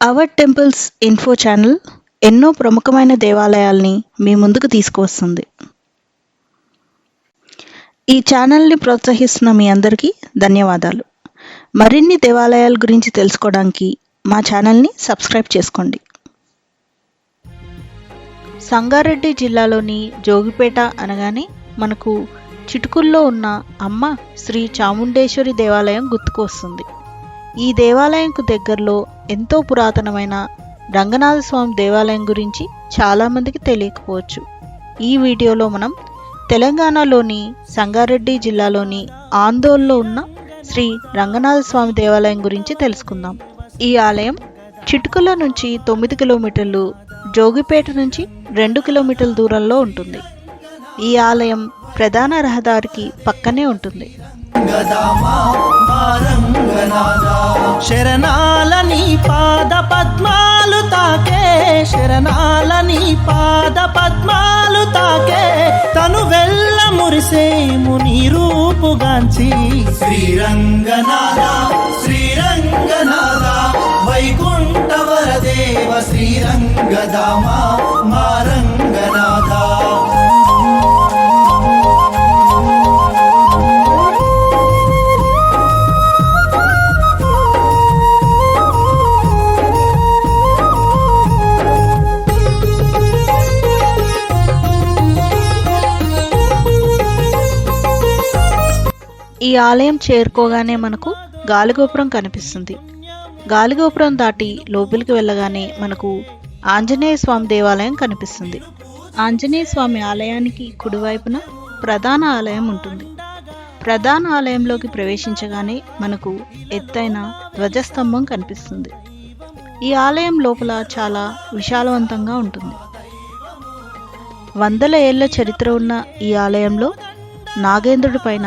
Hour temples info channel ఎన్నో ప్రముఖమైన దేవాలయాల్ని మీ ముందుకు తీసుకువస్తుంది. ఈ ఛానల్ని ప్రోత్సహిస్తున్న మీ అందరికీ ధన్యవాదాలు. మరిన్ని దేవాలయాల గురించి తెలుసుకోవడానికి మా ఛానల్ని సబ్స్క్రైబ్ చేసుకోండి. సంగారెడ్డి జిల్లాలోని జోగిపేట అనగానే మనకు చిటుకుల్లో ఉన్న అమ్మ శ్రీ చాముండేశ్వరి దేవాలయం గుర్తుకు వస్తుంది ఈ దేవాలయంకు దగ్గరలో ఎంతో పురాతనమైన రంగనాథ స్వామి దేవాలయం గురించి చాలామందికి తెలియకపోవచ్చు. ఈ వీడియోలో మనం తెలంగాణలోని సంగారెడ్డి జిల్లాలోని ఆందోళనలో ఉన్న శ్రీ రంగనాథ స్వామి దేవాలయం గురించి తెలుసుకుందాం. ఈ ఆలయం చిటుకుల నుంచి తొమ్మిది కిలోమీటర్లు జోగిపేట నుంచి రెండు కిలోమీటర్ల దూరంలో ఉంటుంది. ఈ ఆలయం ప్రధాన రహదారికి పక్కనే ఉంటుంది. శరణాల నీ పాద పద్మాలు తాకే శరణాల నీ పాద పద్మాలు తాకే. తను వెళ్ళ మురిసేము నీ రూపుగాంచి. శ్రీరంగనాథ శ్రీరంగనాథ. ఈ ఆలయం చేరుకోగానే మనకు గాలిగోపురం కనిపిస్తుంది. గాలిగోపురం దాటి లోపలికి వెళ్ళగానే మనకు ఆంజనేయ స్వామి దేవాలయం కనిపిస్తుంది. ఆంజనేయ స్వామి ఆలయానికి కుడివైపున ప్రధాన ఆలయం ఉంటుంది. ప్రధాన ఆలయంలోకి ప్రవేశించగానే మనకు ఎత్తైన ధ్వజస్తంభం కనిపిస్తుంది. ఈ ఆలయం లోపల చాలా విశాలవంతంగా ఉంటుంది. వందల ఏళ్ళ చరిత్ర ఉన్న ఈ ఆలయంలో నాగేంద్రుడి పైన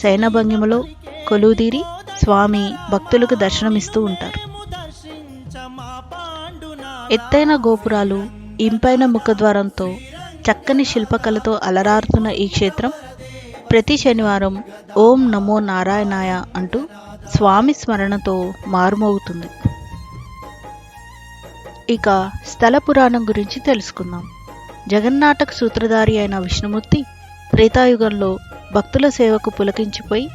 శయనభంగిమలో కొలువుదీరి స్వామి భక్తులకు దర్శనమిస్తూ ఉంటారు. ఎత్తైన గోపురాలు ఇంపైన ముఖద్వారంతో చక్కని శిల్పకళతో అలరారుతున్న ఈ క్షేత్రం ప్రతి శనివారం ఓం నమో నారాయణాయ అంటూ స్వామి స్మరణతో మారుమోగుతుంది. ఇక స్థల పురాణం గురించి తెలుసుకుందాం. జగన్నాటక సూత్రధారి అయిన విష్ణుమూర్తి త్రేతాయుగంలో భక్తుల సేవకు పులకించిపోయి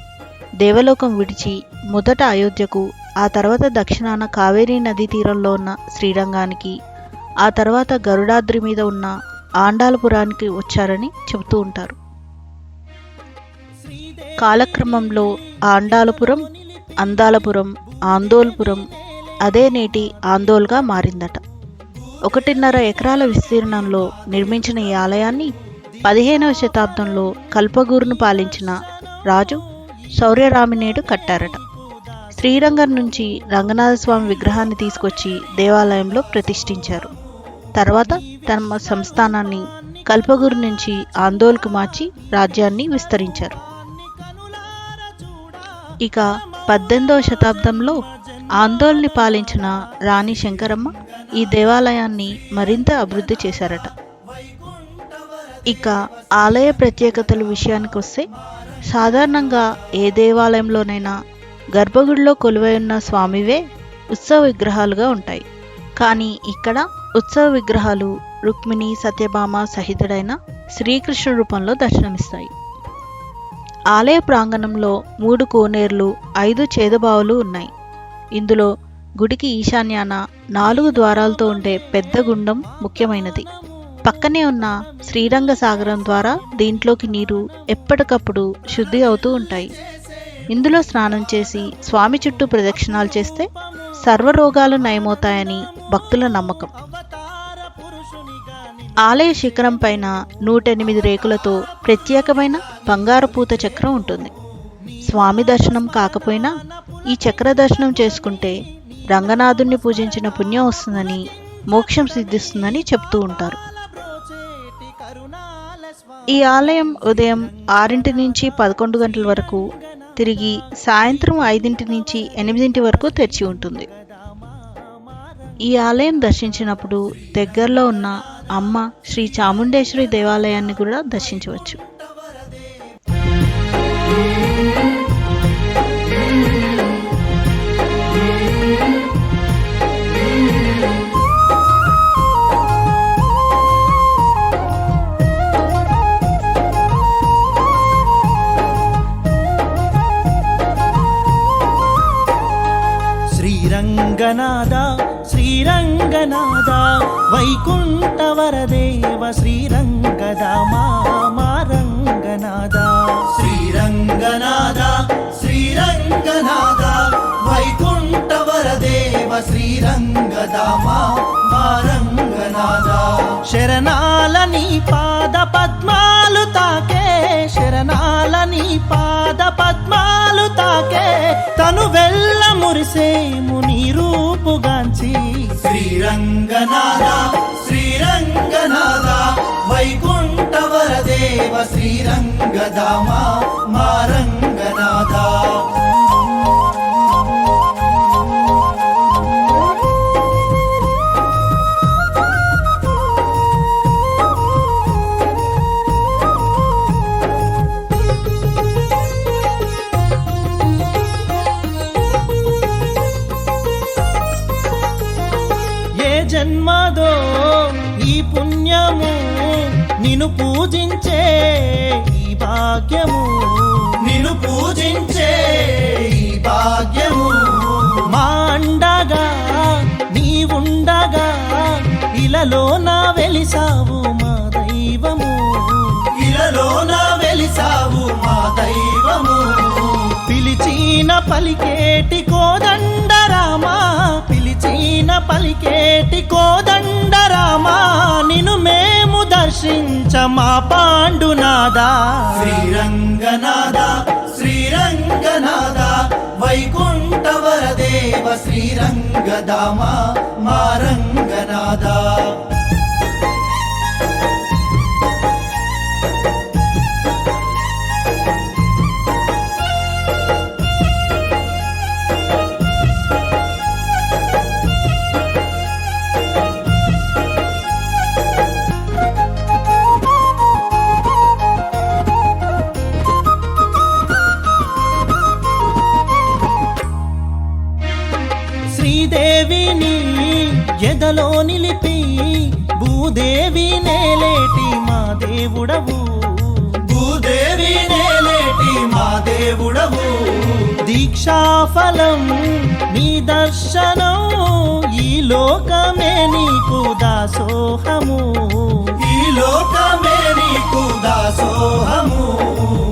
దేవలోకం విడిచి మొదట అయోధ్యకు ఆ తర్వాత దక్షిణాన కావేరీ నదీ తీరంలో ఉన్న శ్రీరంగానికి ఆ తర్వాత గరుడాద్రి మీద ఉన్న ఆండాలపురానికి వచ్చారని చెబుతూ ఉంటారు. కాలక్రమంలో ఆండాలపురం అందాలపురం ఆందోల్పురం అదే నేటి ఆందోల్గా మారిందట. ఒకటిన్నర ఎకరాల విస్తీర్ణంలో నిర్మించిన ఈ ఆలయాన్ని పదిహేనవ శతాబ్దంలో కల్పగూరును పాలించిన రాజు శౌర్యరామినేడు కట్టారట. శ్రీరంగం నుంచి రంగనాథస్వామి విగ్రహాన్ని తీసుకొచ్చి దేవాలయంలో ప్రతిష్ఠించారు. తర్వాత తమ సంస్థానాన్ని కల్పగూరు నుంచి ఆందోళకు మార్చి రాజ్యాన్ని విస్తరించారు. ఇక పద్దెనిమిదవ శతాబ్దంలో ఆందోళని పాలించిన రాణి శంకరమ్మ ఈ దేవాలయాన్ని మరింత అభివృద్ధి చేశారట. ఇక ఆలయ ప్రత్యేకతల విషయానికి వస్తే సాధారణంగా ఏ దేవాలయంలోనైనా గర్భగుడిలో కొలువై ఉన్న స్వామివే ఉత్సవ విగ్రహాలుగా ఉంటాయి. కానీ ఇక్కడ ఉత్సవ విగ్రహాలు రుక్మిణి సత్యభామ సహితుడైన శ్రీకృష్ణ రూపంలో దర్శనమిస్తాయి. ఆలయ ప్రాంగణంలో మూడు కోనేర్లు ఐదు చేదబావులు ఉన్నాయి. ఇందులో గుడికి ఈశాన్యాన నాలుగు ద్వారాలతో ఉండే పెద్ద గుండం ముఖ్యమైనది. పక్కనే ఉన్న శ్రీరంగ సాగరం ద్వారా దీంట్లోకి నీరు ఎప్పటికప్పుడు శుద్ధి అవుతూ ఉంటాయి. ఇందులో స్నానం చేసి స్వామి చుట్టూ ప్రదక్షిణాలు చేస్తే సర్వరోగాలు నయమవుతాయని భక్తుల నమ్మకం. ఆలయ శిఖరం పైన నూటెనిమిది రేకులతో ప్రత్యేకమైన బంగారు పూత చక్రం ఉంటుంది. స్వామి దర్శనం కాకపోయినా ఈ చక్ర దర్శనం చేసుకుంటే రంగనాథుణ్ణి పూజించిన పుణ్యం వస్తుందని మోక్షం సిద్ధిస్తుందని చెప్తూ ఉంటారు. ఈ ఆలయం ఉదయం ఆరింటి నుంచి పదకొండు గంటల వరకు తిరిగి సాయంత్రం ఐదింటి నుంచి ఎనిమిదింటి వరకు తెరిచి ఉంటుంది. ఈ ఆలయం దర్శించినప్పుడు దగ్గరలో ఉన్న అమ్మ శ్రీ చాముండేశ్వరి దేవాలయాన్ని కూడా దర్శించవచ్చు. శ్రీరంగనాథ వైకుంఠ వరదేవ శ్రీరంగదామా మా రంగనాథ శ్రీరంగనాథ శ్రీరంగనాథ వైకుంఠ వరదేవ శ్రీరంగదామా మా రంగనాథ శరణాల నీ పాద పద్మాలు తాకే శరణాల నీ పాద పద్మాలు తాకే తను వెళ్ళ మురిసేము నీ రూపుగాంచి శ్రీరంగనాథ శ్రీరంగనాథ వైకుంఠవరదేవ శ్రీరంగదామా మారంగ జన్మదో ఈ పుణ్యము నిన్ను పూజించే ఈ భాగ్యము. నిన్ను పూజించే ఈ భాగ్యము. మా అండగా నీవుండగా ఇలలో నా వెలిసావు మా దైవము. ఇలలో నా వెలిసావు మా దైవము. పిలిచిన పలికేటి కోదండరామా? పైన పలికేటి కోదండరామా నిను మేము దర్శించ మా పాండునాదా శ్రీరంగనాదా శ్రీరంగనాదా వైకుంఠ వరదేవ శ్రీరంగదామా మా రంగనాదా భూదేవి నేలేటి మా దేవుడవు. భూదేవి నేలేటి మా దేవుడవు. దీక్షాఫలం నీ దర్శనం ఈ లోకమే నీకు దాసోహము. ఈ లోకమే నీకు దాసోహము.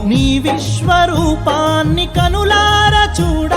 నీ విశ్వరూపాన్ని కనులార చూడా